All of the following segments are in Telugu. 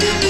తెలుగు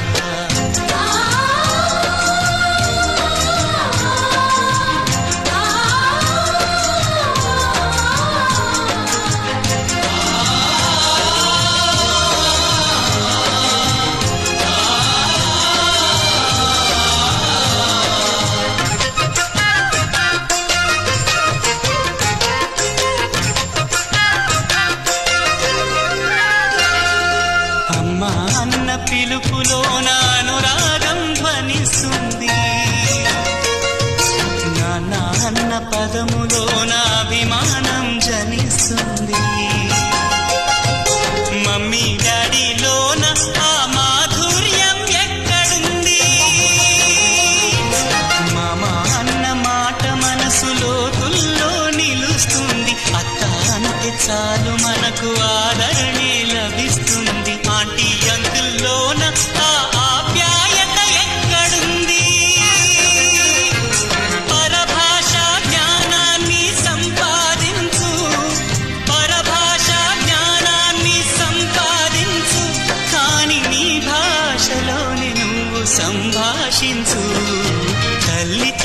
మమ్మీ డాడీలోన ఆ మాధుర్యం ఎక్కడుంది? మామ అన్న మాట మనసులో తుల్లో నిలుస్తుంది. అత్త అంటే చాలు మనకు ఆదరణ.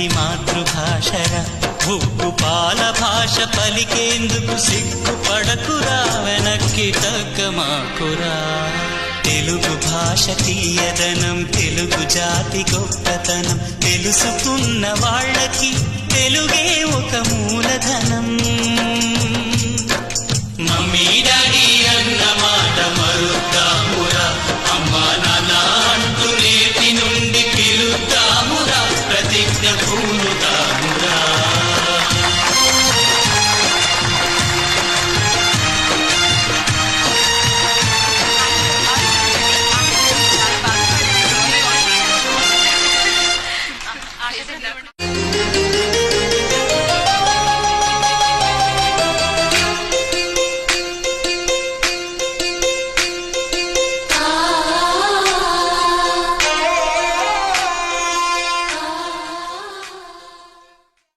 నేర్పినట్టి మాతృభాషరా. ఉప్పు పాల భాష పలికేందుకు సిగ్గుపడకురా వెనక్కి తగ్గమాకురా. తెలుగు భాష తీయదనం తెలుగు జాతి గొప్పతనం తెలుసుకున్న వాళ్ళకి తెలుగే ఒక మూలధనం.